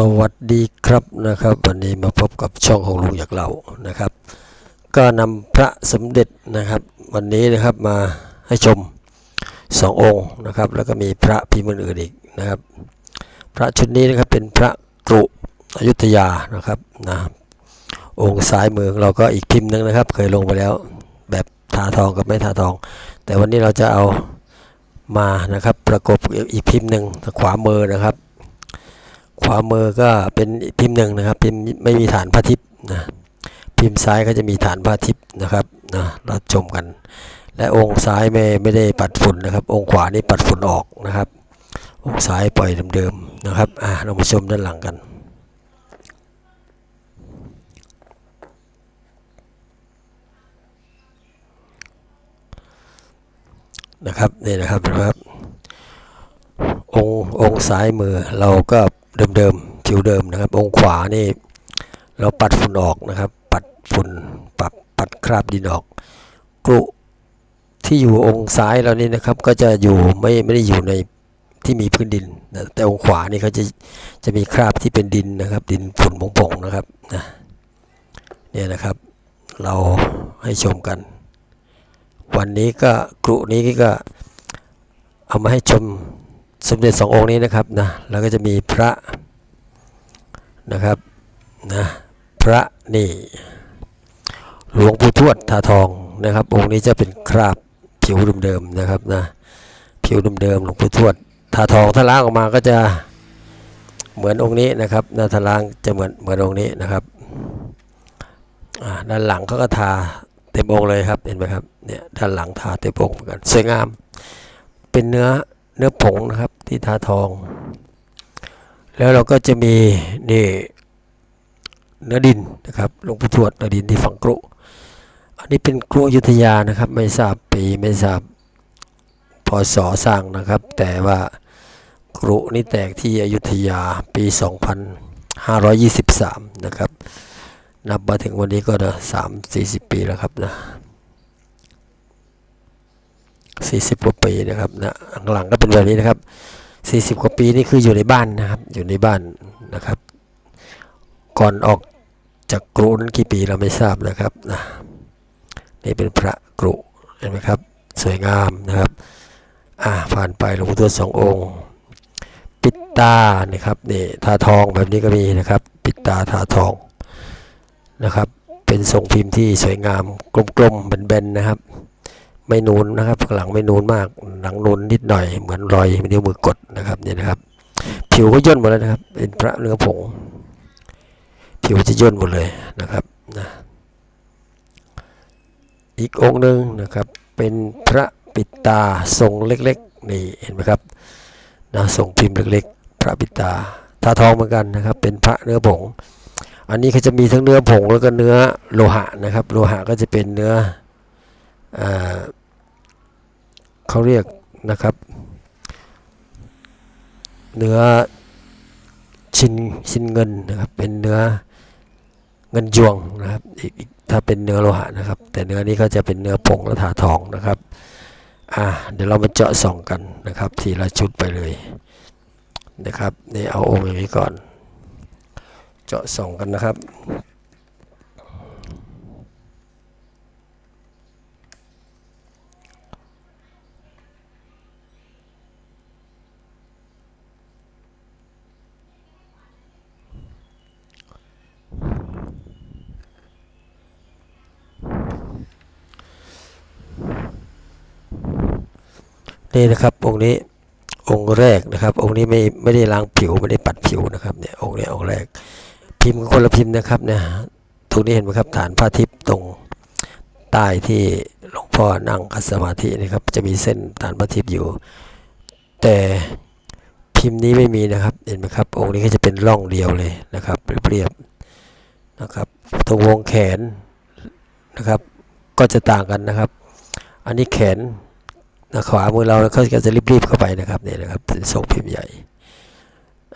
สวัสดีครับนะครับ วันนี้มาพบกับช่องของลุงอยากเล่านะครับ ก็นำพระสมเด็จนะครับ วันนี้นะครับมาให้ชมสององค์นะครับ แล้วก็มีพระพิมพ์อื่นอีกนะครับ พระชุดนี้นะครับเป็นพระกรุอยุธยานะครับนะองค์ซ้ายมือเราก็อีกพิมพ์หนึ่งนะครับ เคยลงไปแล้วแบบทาทองกับไม่ทาทอง แต่วันนี้เราจะเอามานะครับประกบอีกพิมพ์หนึ่งขวามือนะครับ ขวามือก็เป็นพิมพ์หนึ่งนะครับพิมพ์ไม่มีฐานพระทิพย์นะพิมพ์ซ้ายก็จะมีฐานพระทิพย์นะครับนะเราชมกัน และองค์ซ้ายไม่ไม่ได้ปัดฝุ่นนะครับ องค์ขวานี่ปัดฝุ่นออกนะครับ องค์ซ้ายปล่อยเดิมๆนะครับอะเรามาชมด้านหลังกันนะครับนี่นะครับนะครับองค์องค์ซ้ายมือเราก็ เดิมๆผิวเดิมนะครับ องขวานี่เราปัดฝุ่นออกนะครับ ปัดฝุ่นปัดปัดคราบดินออกกรุที่อยู่องค์ซ้ายเรานี่นะครับ ก็จะอยู่ไม่ไม่ได้อยู่ในที่มีพื้นดินนะแต่องขวานี่เขาจะจะมีคราบที่เป็นดินนะครับ ดินฝุ่นผงๆนะครับนะเนี่ยนะครับ เราให้ชมกัน วันนี้ก็กรุนี้ก็เอามาให้ชม สมเด็จสององค์นี้นะครับนะแล้วก็จะมีพระนะครับนะพระนี่หลวงปู่ทวดทาทองนะครับ องค์นี้จะเป็นคราบผิวเดิมๆนะครับนะผิวเดิมๆหลวงปู่ทวดทาทองถ้าล้างออกมาก็จะเหมือนองค์นี้นะครับนะถ้าล้างจะเหมือนเหมือนองค์นี้นะครับด้านหลังเขาก็ทาเต็มองเลยครับเห็นไหมครับเนี่ยด้านหลังทาเต็มองเหมือนกันสวยงาม เป็นเนื้อ เนื้อผงนะครับที่ทาทอง แล้วเราก็จะมีนี่เนื้อดินนะครับหลวงปู่ทวดเนื้อดินที่ฝังกรุ อันนี้เป็นกรุอยุธยานะครับ ไม่ทราบปีไม่ทราบพศสร้างนะครับ แต่ว่ากรุนี่แตกที่อยุธยาปี 2523 นะครับ นับมาถึงวันนี้ก็นะ3 40 ปีแล้วครับนะ 40 กว่าปีนะครับนะหลังก็เป็นแบบนี้นะครับ 40 กว่าปีนี่คืออยู่ในบ้านนะครับ อยู่ในบ้านนะครับ ก่อนออกจากกรุนั้นกี่ปีเราไม่ทราบนะครับนะนี่เป็นพระกรุเห็นไหมครับ สวยงามนะครับ อ่าผ่านไปหลวงพ่อทวดสององค์ ปิดตานะครับนี่ทาทองแบบนี้ก็มีนะครับ ปิดตาทาทองนะครับ เป็นทรงพิมพ์ที่สวยงามกลมๆแบนๆนะครับ ไม่นูนนะครับหลังไม่นูนมากหลังนูนนิดหน่อยเหมือนรอยนิ้วมือกดนะครับเนี่ยนะครับ ผิวก็ย่นหมดแล้วนะครับ เป็นพระเนื้อผง ผิวจะย่นหมดเลยนะครับนะอีกองค์หนึ่งนะครับเป็นพระปิดตาทรงเล็กๆนี่เห็นไหมครับนะทรงพิมพ์เล็กๆ พระปิดตาทาทองเหมือนกันนะครับ เป็นพระเนื้อผง อันนี้เขาจะมีทั้งเนื้อผงแล้วก็เนื้อโลหะนะครับ โลหะก็จะเป็นเนื้อ เขาเรียกนะครับ เนื้อชิ้นชิ้นเงินนะครับ เป็นเนื้อเงินยวงนะครับอีกถ้าเป็นเนื้อโลหะนะครับ แต่เนื้อนี้ก็จะเป็นเนื้อผงและถาทองนะครับอ่าเดี๋ยวเรามาเจาะส่องกันนะครับ ทีละชุดไปเลยนะครับนี่เอาองค์อย่างนี้ก่อน เจาะส่องกันนะครับ นี่นะครับองค์นี้องค์แรกนะครับ องค์นี้ไม่ไม่ได้ล้างผิวไม่ได้ปัดผิวนะครับเนี่ยองค์นี้องค์แรก พิมพ์คนละพิมพ์นะครับเนี่ยตรงนี้เห็นไหมครับฐานพระทิพย์ตรงใต้ที่หลวงพ่อนั่งคัสมาธินะครับ จะมีเส้นฐานพระทิพย์อยู่ แต่พิมพ์นี้ไม่มีนะครับเห็นไหมครับ องค์นี้ก็จะเป็นร่องเดียวเลยนะครับเรียบๆนะครับตรงวงแขนนะครับ ก็จะต่างกันนะครับ อันนี้แขน ขวามือเราเขาก็จะรีบๆเข้าไปนะครับเนี่ยนะครับเป็นทรงพิมพ์ใหญ่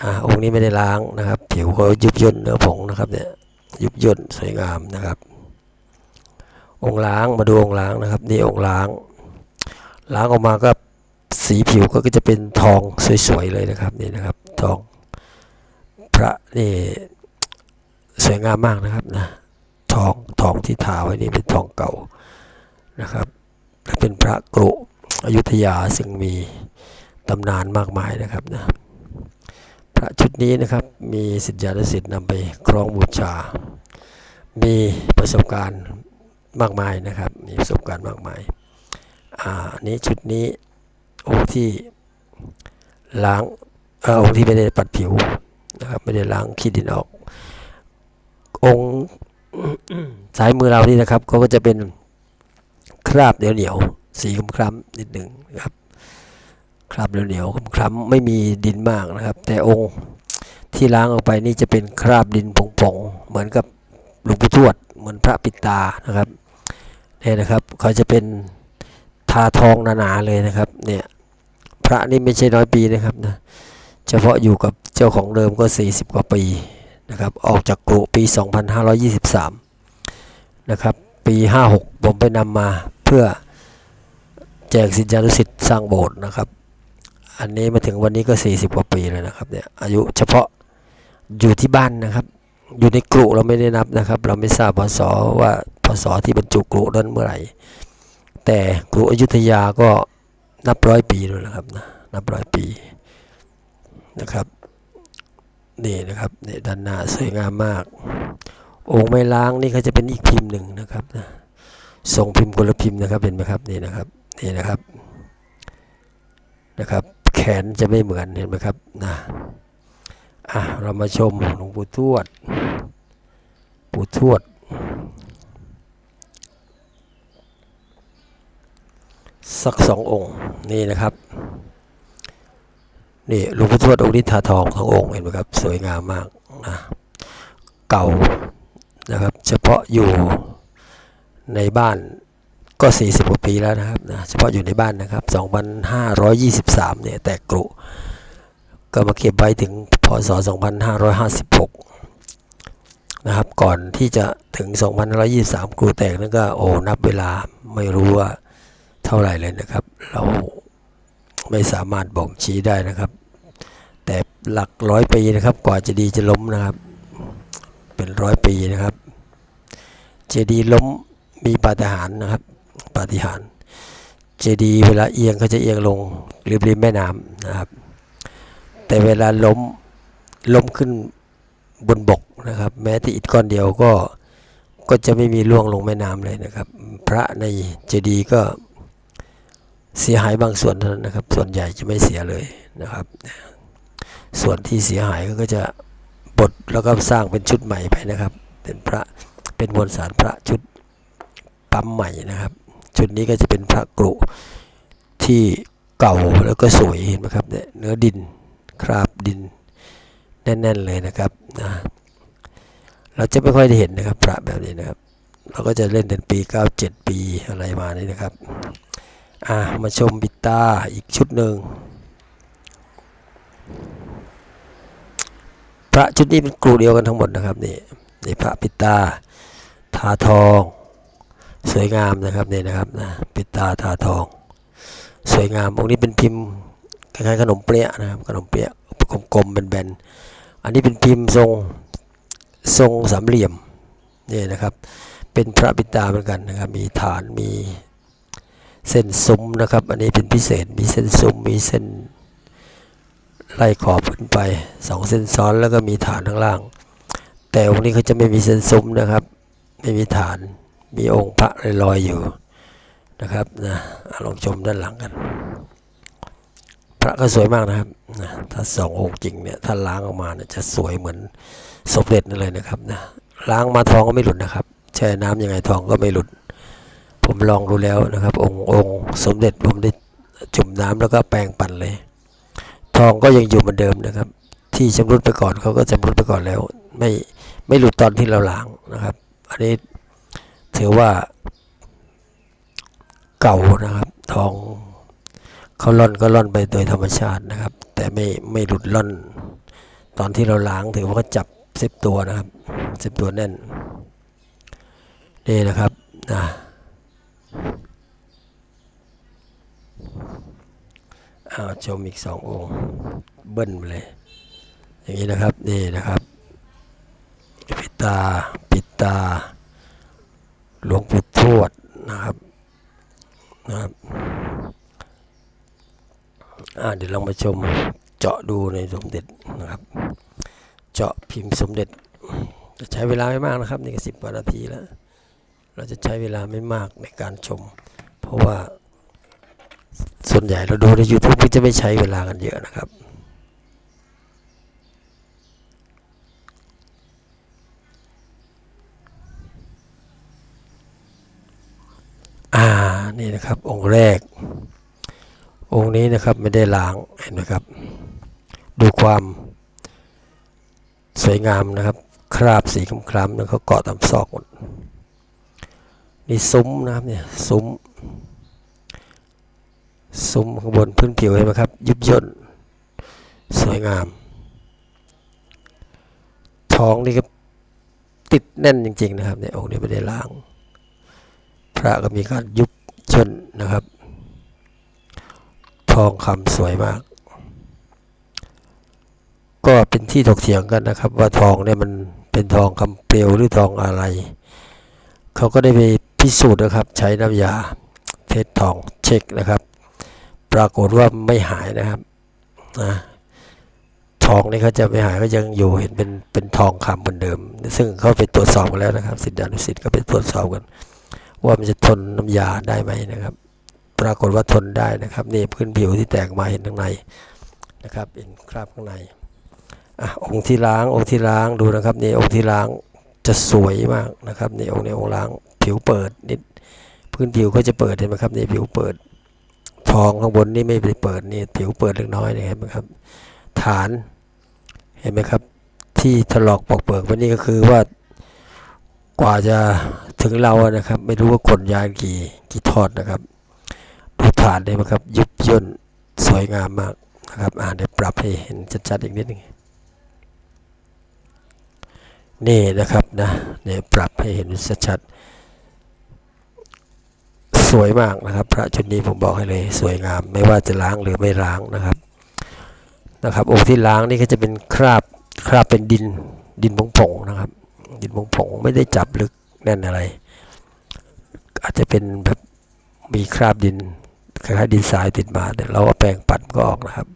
อ่าองค์นี้ไม่ได้ล้างนะครับ ผิวเขายุบย่นเนื้อผงนะครับเนี่ยยุบย่นสวยงามนะครับ องค์ล้างมาดูองค์ล้างนะครับนี่องค์ล้าง ล้างออกมาก็สีผิวก็จะเป็นทองสวยๆเลยนะครับนี่นะครับทองพระนี่สวยงามมากนะครับนะทองทองที่ทาไว้นี่เป็นทองเก่านะครับและเป็นพระกรุ อยุธยาซึ่งมีตำนานมากมายนะครับนะพระชุดนี้นะครับมีสิทธิานุสิทธิ์นำไปครองบูชา มีประสบการณ์มากมายนะครับมีประสบการณ์มากมายอ่านี้ชุดนี้องค์ที่ล้างเออองค์ที่ไม่ได้ปัดผิวนะครับไม่ได้ล้างขี้ดินออก องค์ซ้ายมือเรานี่นะครับเขาก็จะเป็นคราบเหนียวเหนียว สีคล้ำๆนิดหนึ่งนะครับคราบเหนียวเหนียวๆคล้ำๆไม่มีดินมากนะครับ แต่องค์ที่ล้างออกไปนี่จะเป็นคราบดินผงๆเหมือนกับหลวงปู่ทวด เหมือนพระปิตานะครับเนี่ยนะครับเขาจะเป็นทาทองหนาๆเลยนะครับเนี่ยพระนี่ไม่ใช่น้อยปีนะครับนะเฉพาะอยู่กับเจ้าของเดิมก็ 40 กว่าปีนะครับออกจากกรุปี 2523นะครับปี 56 ผมไปนำมาเพื่อ แจกสิทธิานุสิทธิ์สร้างโบสถ์นะครับ อันนี้มาถึงวันนี้ก็ 40 กว่าปีแล้วนะครับเนี่ยอายุเฉพาะอยู่ที่บ้านนะครับ อยู่ในกรุเราไม่ได้นับนะครับ เราไม่ทราบพศว่าพศที่บรรจุกรุนั้นเมื่อไหร่ แต่กรุอยุธยาก็นับร้อยปีเลยนะครับนะนับร้อยปีนะครับนี่นะครับนี่ด้านหน้าสวยงามมาก องค์ไม้ล้างนี่เขาจะเป็นอีกพิมพ์หนึ่งนะครับนะทรงพิมพ์คนละพิมพ์นะครับเห็นไหมครับนี่นะครับ นี่นะครับนะครับ แขนจะไม่เหมือนเห็นไหมครับนะอะเรามาชมหลวงปู่ทวดปู่ทวด สักสององค์นี่นะครับนี่หลวงพ่อทวดองค์นี้ทาทองทั้งองค์เห็นไหมครับสวยงามมากนะเก่านะครับ เฉพาะอยู่ในบ้าน ก็ 40กว่าปีแล้วนะครับนะเฉพาะอยู่ในบ้านนะครับ 2523 เนี่ยแต่กรุก็มาเก็บไว้ถึงพศ 2556 นะครับ ก่อนที่จะถึง 2523 กรุแตกนั่นก็โอ้นับเวลาไม่รู้ว่าเท่าไหร่เลยนะครับ เราไม่สามารถบอกชี้ได้นะครับ แต่หลักร้อยปีนะครับ กว่าจะดีจะล้มนะครับ เป็นร้อยปีนะครับ เจดีล้มมีปาฏิหาริย์นะครับ ปาฏิหาริย์เจดีย์เวลาเอียงก็จะเอียงลงริมริมแม่น้ำนะครับ แต่เวลาล้มล้มขึ้นบนบกนะครับ แม้ที่อิฐก้อนเดียวก็ก็จะไม่มีล่วงลงแม่น้ำเลยนะครับ พระในเจดีย์ก็เสียหายบางส่วนเท่านั้นนะครับ ส่วนใหญ่จะไม่เสียเลยนะครับ ส่วนที่เสียหายก็จะบดแล้วก็สร้างเป็นชุดใหม่ไปนะครับ เป็นพระเป็นมวลสารพระชุดปั๊มใหม่นะครับ ชุดนี้ก็จะเป็นพระกรุที่เก่าแล้วก็สวยเห็นไหมครับเนี่ยเนื้อดินคราบดินแน่นๆเลยนะครับนะเราจะไม่ค่อยได้เห็นนะครับพระแบบนี้นะครับ เราก็จะเล่นเป็นปี 97 ปีอะไรมานี่นะครับอะมาชมบิตาอีกชุดหนึ่งพระชุดนี้เป็นกลุ่เดียวกันทั้งหมดนะครับนี่นี่พระปิตาทาทอง สวยงามนะครับเนี่ยนะครับนะปิดตาทาทอง สวยงามองค์นี้เป็นพิมพ์คล้ายๆขนมเปี๊ยะนะครับขนมเปี๊ยะกลมๆแบนๆอันนี้เป็นพิมพ์ทรงทรงสามเหลี่ยมนี่นะครับ เป็นพระปิตาเหมือนกันนะครับ มีฐานมีเส้นซุ้มนะครับ อันนี้เป็นพิเศษมีเส้นซุ้มมีเส้นไล่ขอบขึ้นไปสองเส้นซ้อนแล้วก็มีฐานข้างล่าง แต่องค์นี้เขาจะไม่มีเส้นซุ้มนะครับ ไม่มีฐาน มีองค์พระลอยๆอยู่นะครับนะลองชมด้านหลังกัน พระก็สวยมากนะครับนะถ้าสององค์จริงเนี่ยถ้าล้างออกมาเนี่ยจะสวยเหมือนสมเด็จนั่นเลยนะครับนะล้างมาทองก็ไม่หลุดนะครับแช่น้ำยังไงทองก็ไม่หลุด ผมลองดูแล้วนะครับ องค์องค์สมเด็จผมได้จุ่มน้ำแล้วก็แปรงปั่นเลย ทองก็ยังอยู่เหมือนเดิมนะครับ ที่ชำรุดไปก่อนเขาก็ชำรุดไปก่อนแล้ว ไม่ไม่หลุดตอนที่เราล้างนะครับ อันนี้ ถือว่าเก่านะครับ ทองเขาล่อนก็ล่อนไปโดยธรรมชาตินะครับ แต่ไม่ไม่หลุดล่อน ตอนที่เราล้างถือว่าเขาจับสิบตัวนะครับสิบตัวแน่นนี่นะครับนะอ้าชมอีกสององค์เบิ้ลไปเลย อย่างนี้นะครับนี่นะครับ ปิดตา ปิดตา ลวงปู่ทวดนะครับนะครับเดี๋ยวเรามาชมเจาะดูในสมเด็จนะครับ เจาะพิมพ์สมเด็จจะใช้เวลาไม่มากนะครับนี่ก็สิบกว่านาทีแล้ว เราจะใช้เวลาไม่มากในการชม เพราะว่าส่วนใหญ่เราดูใน YouTube ก็จะไม่ใช้เวลากันเยอะนะครับ อ่า นี่นะครับ องค์แรก องค์นี้นะครับไม่ได้ล้างเห็นไหมครับ ดูความสวยงามนะครับ คราบสีคล้ำๆแล้วเขาเกาะตามซอกหมดนี่ซุ้มนะครับเนี่ยซุ้มซุ้มข้างบนพื้นผิวเห็นไหมครับ ยุบย่นสวยงาม ท้องนี่ก็ติดแน่นจริง ๆ นะครับเนี่ยองค์นี้ไม่ได้ล้าง พระก็มีการยุบ ย่นนะครับ ทองคำสวยมาก ก็เป็นที่ถกเถียงกันนะครับ ว่าทองเนี่ยมันเป็นทองคำเปลวหรือทองอะไร เขาก็ได้ไปพิสูจน์นะครับ ใช้น้ำยาเทสทองเช็คนะครับ ปรากฏว่าไม่หายนะครับนะทองนี่เขาจะไม่หายก็ยังอยู่เห็นเป็นเป็นทองคำเหมือนเดิม ซึ่งเขาไปตรวจสอบกันแล้วนะครับสิทธิอนุสิทธิ์ก็ไปตรวจสอบกัน ว่ามันจะทนน้ำยาได้ไหมนะครับ ปรากฏว่าทนได้นะครับ นี่พื้นผิวที่แตกมาเห็นข้างในนะครับเป็นคราบข้างในอะองค์ที่ล้างองค์ที่ล้างดูนะครับนี่องค์ที่ล้างจะสวยมากนะครับนี่องค์นี้องค์ล้างผิวเปิดนิดพื้นผิวก็จะเปิดเห็นไหมครับนี่ผิวเปิด ทองข้างบนนี่ไม่ได้เปิดนี่ผิวเปิดเล็กน้อยนี่เห็นไหมครับ ฐานเห็นไหมครับที่ถลอกปอกเปิกวันนี้ก็คือว่ากว่าจะ ถึงเราอะนะครับ ไม่รู้ว่าขนยานกี่กี่ทอดนะครับดูฐานได้ไหมครับ ยุบย่นสวยงามมากนะครับอ่านได้ปรับให้เห็นชัดๆอีกนิดหนึงนี่นะครับนะเนี่ยปรับให้เห็นชัดๆสวยมากนะครับ พระชุดนี้ผมบอกให้เลยสวยงาม ไม่ว่าจะล้างหรือไม่ล้างนะครับนะครับองค์ที่ล้างนี่ก็จะเป็นคราบคราบเป็นดินดินผงๆนะครับ ดินผงๆไม่ได้จับลึก แน่นอะไร อาจจะเป็นแบบมีคราบดินคล้ายดินทรายติดมาแต่เราเอาแปรงปัดมันก็ออกนะครับ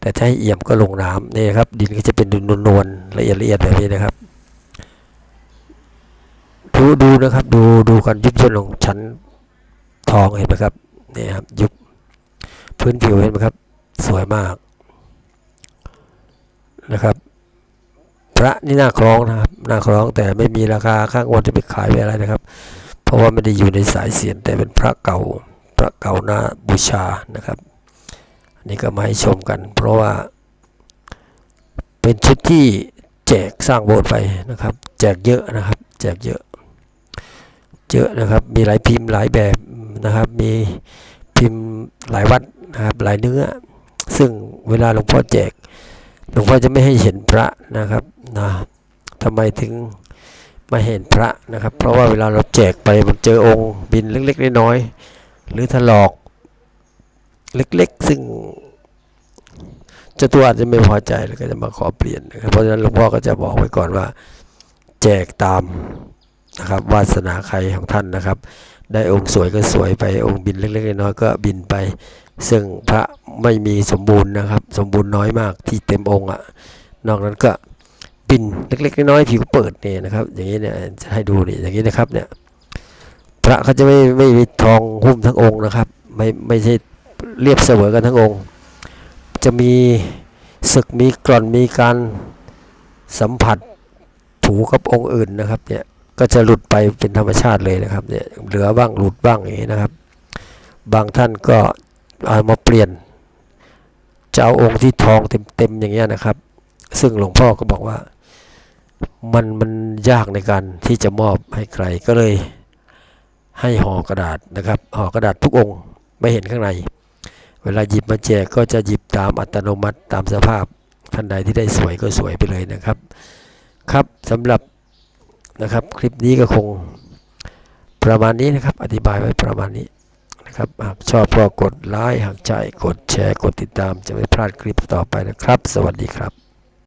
แต่ถ้าให้เอี่ยมก็ลงน้ำนี่ครับ ดินก็จะเป็นดินนวลๆละเอียดละเอียดแบบนี้นะครับ ดูดูนะครับ ดูดูกันยุบย่นลงชั้นทองเห็นไหมครับนี่ครับยุบพื้นผิวเห็นไหมครับ สวยมากนะครับ พระนี่น่าคล้องนะครับน่าคล้องแต่ไม่มีราคาข้างวันจะไปขายไปอะไรนะครับ เพราะว่าไม่ได้อยู่ในสายเสียนแต่เป็นพระเก่าพระเก่าหน้าบูชานะครับอันนี้ก็มาให้ชมกัน เพราะว่าเป็นชุดที่แจกสร้างโบสถ์ไปนะครับ แจกเยอะนะครับ แจกเยอะ เยอะนะครับมีหลายพิมพ์หลายแบบนะครับ มีพิมพ์หลายวัดนะครับหลายเนื้อ ซึ่งเวลาหลวงพ่อแจก หลวงพ่อจะไม่ให้เห็นพระนะครับนะทำไมถึงไม่เห็นพระนะครับ เพราะว่าเวลาเราแจกไปมันเจอองค์บินเล็กๆน้อยๆหรือถลอกเล็กๆ ซึ่งเจ้าตัวอาจจะไม่พอใจแล้วก็จะมาขอเปลี่ยนนะครับเพราะฉะนั้นหลวงพ่อก็จะบอกไว้ก่อนว่า แจกตามนะครับวาสนาใครของท่านนะครับ ได้องค์สวยก็สวยไปองค์บินเล็กๆน้อยๆก็บินไป ซึ่งพระไม่มีสมบูรณ์นะครับ สมบูรณ์น้อยมากที่เต็มองค์อะ่ะนอกนั้นก็ปิ่นเล็กๆน้อยๆผิวเปิดเนี่ยนะครับ อย่างนี้เนี่ยจะให้ดูนี่อย่างนี้นะครับเนี่ยพระเขาจะไม่ไม่มีทองหุ้มทั้งองค์นะครับ ไม่ไม่ใช่เรียบเสมอกันทั้งองค์ จะมีศึกมีกร่อนมีการสัมผัสถูกับองค์อื่นนะครับเนี่ยก็จะหลุดไปเป็นธรรมชาติเลยนะครับเนี่ยเหลือบ้างหลุดบ้างอย่างนี้นะครับ บางท่านก็ เอามาเปลี่ยนจะเอาองค์ที่ทองเต็มๆอย่างเงี้ยนะครับ ซึ่งหลวงพ่อก็บอกว่ามันมันยากในการที่จะมอบให้ใครก็เลยให้ห่อกระดาษนะครับห่อกระดาษทุกองค์ไม่เห็นข้างใน เวลาหยิบมาแจกก็จะหยิบตามอัตโนมัติตามสภาพท่านใดที่ได้สวยก็สวยไปเลยนะครับ ครับสำหรับนะครับคลิปนี้ก็คงประมาณนี้นะครับ อธิบายไว้ประมาณนี้ นะครับหากชอบก็กดไลค์หากใจกดแชร์กดติดตามจะไม่พลาดคลิปต่อไปนะครับ สวัสดีครับ